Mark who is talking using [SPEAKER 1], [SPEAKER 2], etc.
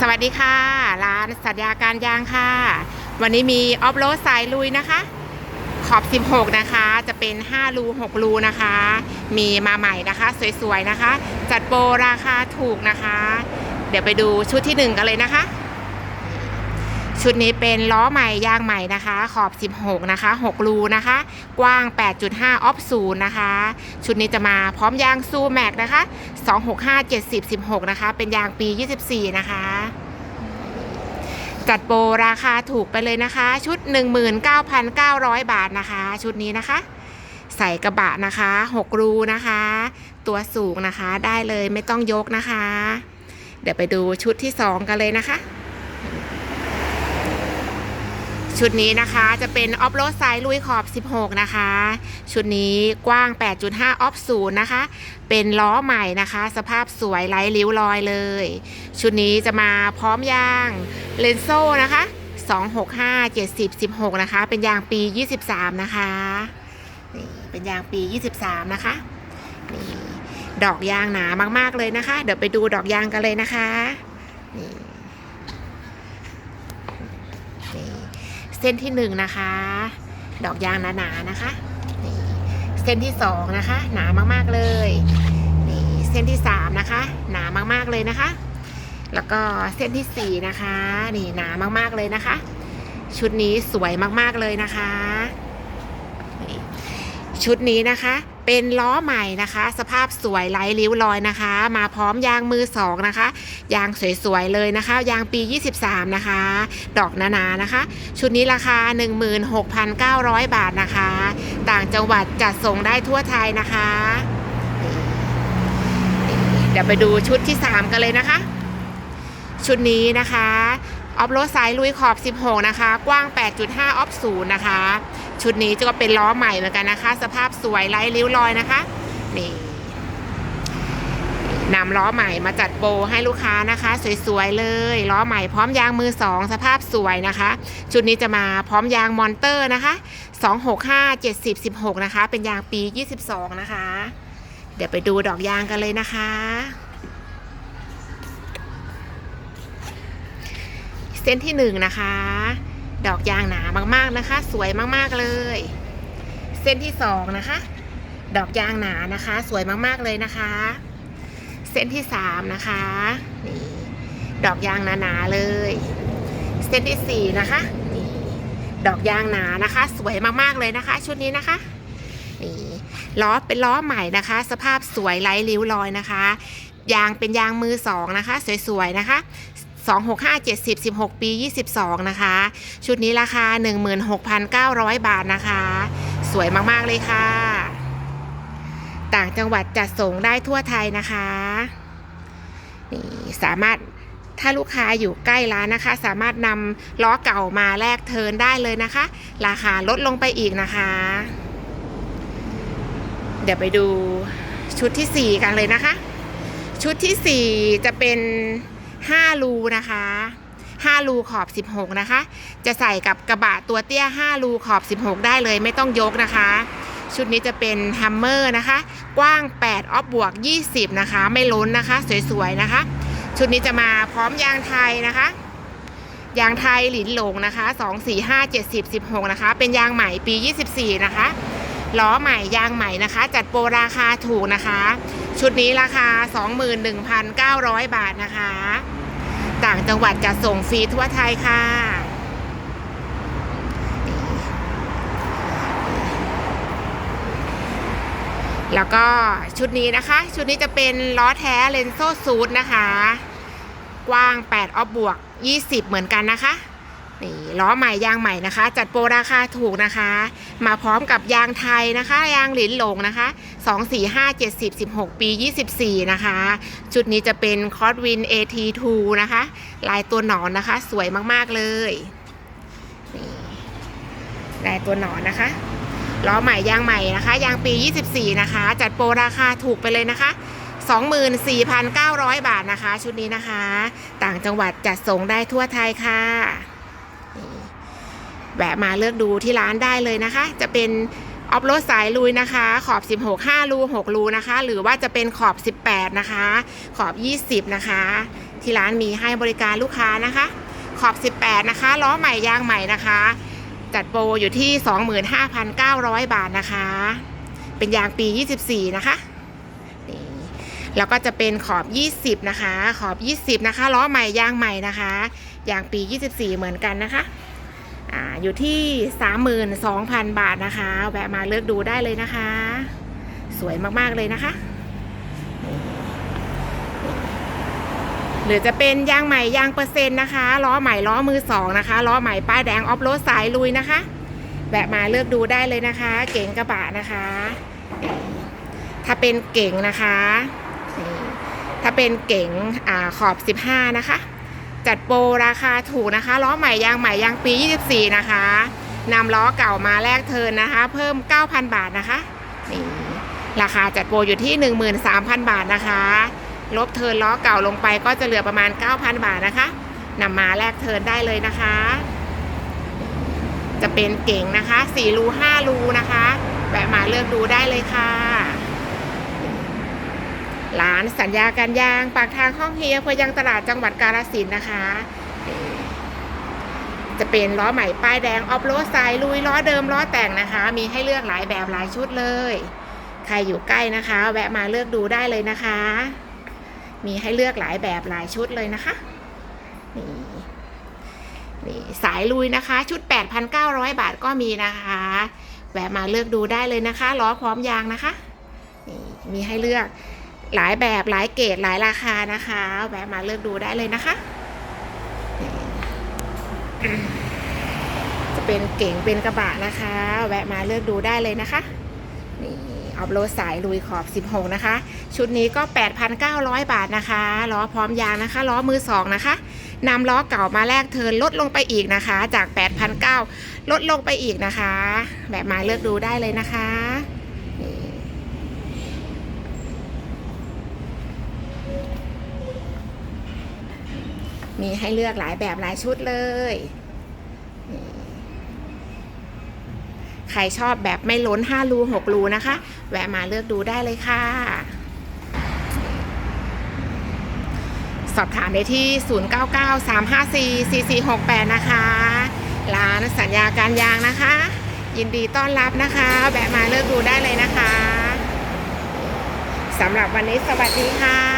[SPEAKER 1] สวัสดีค่ะ ร้านสัญญาการยางค่ะ วันนี้มีออฟโรดสายลุยนะคะ ขอบ 16 นะคะ จะเป็น 5 รู 6 รูนะคะ มีมาใหม่นะคะ สวย ๆ นะคะ จัดโปรราคาถูกนะคะ เดี๋ยวไปดูชุดที่ 1 กันเลยนะคะ ชุดนี้เป็นล้อใหม่ยางใหม่นะคะ ขอบ 16 นะคะ 6 รูนะคะ กว้าง 8.5 ออฟศูนย์นะคะ ชุดนี้จะมาพร้อมยางซูแม็กนะคะ 265 70 16 นะคะ เป็นยางปี 24 นะคะ จัดโปรราคาถูกไปเลยนะคะ ชุด 19,900 บาทนะคะ ชุดนี้นะคะ ใส่กระบะนะคะ 6 รูนะคะ ตัวสูงนะคะได้เลยไม่ต้องยกนะคะ เดี๋ยวไปดูชุดที่ 2 กันเลยนะคะ ชุดนี้นะคะจะเป็นออฟโรดไซด์ลุยขอบ 16 นะคะ ชุดนี้กว้าง 8.5 ออฟศูนย์นะคะ เป็นล้อใหม่นะคะ สภาพสวยไร้ริ้วรอยเลย ชุดนี้จะมาพร้อมยางเลนโซ่นะคะ 265 70 16 นะคะ เป็นยางปี 23 นะคะนี่เป็นยางปี 23 นะคะนี่ดอกยางหนามากๆเลยนะคะ เดี๋ยวไปดูดอกยางกันเลยนะคะนี่ เส้นที่หนึ่งนะคะ ดอกยางหนาๆนะคะนี่เส้นที่สองนะคะ หนามากๆเลยนี่เส้นที่สามนะคะ หนามากๆเลยนะคะ แล้วก็เส้นที่สี่นะคะ นี่หนามากๆเลยนะคะ ชุดนี้สวยมากๆเลยนะคะ ชุดนี้นะคะ เป็นล้อใหม่นะคะ สภาพสวยไร้ริ้วรอยนะคะ มาพร้อมยางมือสองนะคะ ยางสวยๆเลยนะคะ ยางปี 23 นะคะ ดอกหนาๆนะคะ ชุดนี้ราคา 16,900 บาทนะคะ ต่างจังหวัดจัดส่งได้ทั่วไทยนะคะ เดี๋ยวไปดูชุดที่ 3 กันเลยนะคะ ชุดนี้นะคะ ออฟโรดไซด์ลุยขอบ 16 นะคะ กว้าง 8.5 ออฟศูนย์นะคะ ชุดนี้จะก็เป็นล้อใหม่เหมือนกันนะคะ สภาพสวยไร้ริ้วรอยนะคะนี่นำล้อใหม่มาจัดโปรให้ลูกค้านะคะ สวยๆเลยล้อใหม่พร้อมยางมือ2สภาพสวยนะคะ ชุดนี้จะมาพร้อมยางมอนเตอร์นะคะ 265 70 16 นะคะ เป็นยางปี 22 นะคะ เดี๋ยวไปดูดอกยางกันเลยนะคะ เส้นที่หนึ่งนะคะ ดอกยางหนามากๆนะคะ สวยมากๆเลย เส้นที่สองนะคะ ดอกยางหนานะคะ สวยมากๆเลยนะคะ เส้นที่สามนะคะนี่ดอกยางหนาๆเลย เส้นที่สี่นะคะนี่ดอกยางหนานะคะ สวยมากๆเลยนะคะ ชุดนี้นะคะนี่ล้อเป็นล้อใหม่นะคะ สภาพสวยไร้ริ้วรอยนะคะยางเป็นยางมือสองนะคะ สวยๆนะคะ 265 70 16 ปี 22 นะคะ ชุดนี้ราคา 16,900 บาทนะคะ สวยมาก ๆ เลยค่ะ ต่างจังหวัดจัดส่งได้ทั่วไทยนะคะนี่สามารถถ้าลูกค้าอยู่ใกล้ร้านนะคะ สามารถนำล้อเก่ามาแลกเทินได้เลยนะคะ ราคาลดลงไปอีกนะคะ เดี๋ยวไปดูชุดที่ 4 กันเลยนะคะ ชุดที่ 4 จะเป็น 5 รูนะคะ 5 รูขอบ 16 นะคะ จะใส่กับกระบะตัวเตี้ย 5 รูขอบ 16 ได้เลยไม่ต้องยกนะคะ ชุดนี้จะเป็นฮัมเมอร์นะคะ กว้าง 8 ออฟบวก 20 นะคะ ไม่ล้นนะคะ สวยๆนะคะ ชุดนี้จะมาพร้อมยางไทยนะคะยางไทยหลินหลงนะคะ 2 4 5 70 16 นะคะ เป็นยางใหม่ปี 24 นะคะ ล้อใหม่ยางใหม่นะคะ จัดโปรราคาถูกนะคะ ชุดนี้ราคา 21,900 บาทนะคะ ต่างจังหวัดจะส่งฟรีทั่วไทยค่ะ แล้วก็ชุดนี้นะคะ ชุดนี้จะเป็นล้อแท้เลนโซ่ซูดนะคะ กว้าง 8 ออฟบวก 20 เหมือนกันนะคะ นี่ล้อใหม่ยางใหม่นะคะ จัดโปรราคาถูกนะคะ มาพร้อมกับยางไทยนะคะ ยางหลินหลงนะคะ 2 4 5 70 16 ปี 24 นะคะ ชุดนี้จะเป็นคอร์ดวิน AT2 นะคะ ลายตัวหนอนนะคะ สวยมากๆเลยนี่ลายตัวหนอนนะคะล้อใหม่ยางใหม่นะคะ ยางปี 24 นะคะ จัดโปรราคาถูกไปเลยนะคะ24,900 บาทนะคะ ชุดนี้นะคะ ต่างจังหวัดจัดส่งได้ทั่วไทยค่ะ แวะมาเลือกดูที่ร้านได้เลยนะคะ จะเป็นออฟโรดสายลุยนะคะ ขอบ 16 5รู6รูนะคะ หรือว่าจะเป็นขอบ 18 นะคะ ขอบ 20 นะคะ ที่ร้านมีให้บริการลูกค้านะคะ ขอบ 18 นะคะ ล้อใหม่ยางใหม่นะคะ จัดโปรอยู่ที่ 25,900 บาทนะคะ เป็นยางปี 24 นะคะนี่แล้วก็จะเป็นขอบ 20 นะคะ ขอบ 20 นะคะ ล้อใหม่ยางใหม่นะคะ ยางปี 24 เหมือนกันนะคะ อยู่ที่ 32,000 บาทนะคะ แวะมาเลือกดูได้เลยนะคะ สวยมากๆเลยนะคะ หรือจะเป็นยางใหม่ยางเปอร์เซ็นต์นะคะ ล้อใหม่ล้อมือสองนะคะ ล้อใหม่ป้ายแดงออฟโรดสายลุยนะคะ แวะมาเลือกดูได้เลยนะคะ เก๋งกระบะนะคะ ถ้าเป็นเก๋งนะคะ ถ้าเป็นเก๋งอขอบ 15 นะคะ จัดโปรราคาถูกนะคะล้อใหม่ยางใหม่ยางปี 24 นะคะนำล้อเก่ามาแลกเทิร์นนะคะ เพิ่ม 9,000 บาทนะคะนี่ราคาจัดโปรอยู่ที่ 13,000 บาทนะคะ ลบเทิร์นล้อเก่าลงไปก็จะเหลือประมาณ 9,000 บาทนะคะนำมาแลกเทิร์นได้เลยนะคะ จะเป็นเก่งนะคะ4รู5รูนะคะแวะมาเลือกดูได้เลยค่ะ ร้านสัญญาการยางปากทางห้องเฮียพยังตลาดจังหวัดกาฬสินนะคะ จะเป็นล้อใหม่ป้ายแดงออฟโรดสายลุยล้อเดิมล้อแต่งนะคะ มีให้เลือกหลายแบบหลายชุดเลย ใครอยู่ใกล้นะคะ แวะมาเลือกดูได้เลยนะคะ มีให้เลือกหลายแบบหลายชุดเลยนะคะนี่นี่สายลุยนะคะ ชุด 8,900 บาทก็มีนะคะ แวะมาเลือกดูได้เลยนะคะล้อพร้อมยางนะคะนี่มีให้เลือก หลายแบบหลายเกรดหลายราคานะคะแวะมาเลือกดูได้เลยนะคะ จะเป็นเก่งเป็นกระบะนะคะ แวะมาเลือกดูได้เลยนะคะนี่ออฟโรดสายลุยขอบ 16 นะคะ ชุดนี้ก็ 8,900 บาทนะคะล้อพร้อมยางนะคะล้อมือสองนะคะนำล้อเก่ามาแลกเทินลดลงไปอีกนะคะ จาก 8,900 ลดลงไปอีกนะคะ แบบมาเลือกดูได้เลยนะคะ มีให้เลือกหลายแบบหลายชุดเลย ใครชอบแบบไม่ล้น5รู6รูนะคะ แวะมาเลือกดูได้เลยค่ะ สอบถามได้ที่ 0993544468 นะคะ ร้านสัญญาการยางนะคะ ยินดีต้อนรับนะคะ แวะมาเลือกดูได้เลยนะคะสำหรับวันนี้สวัสดีค่ะ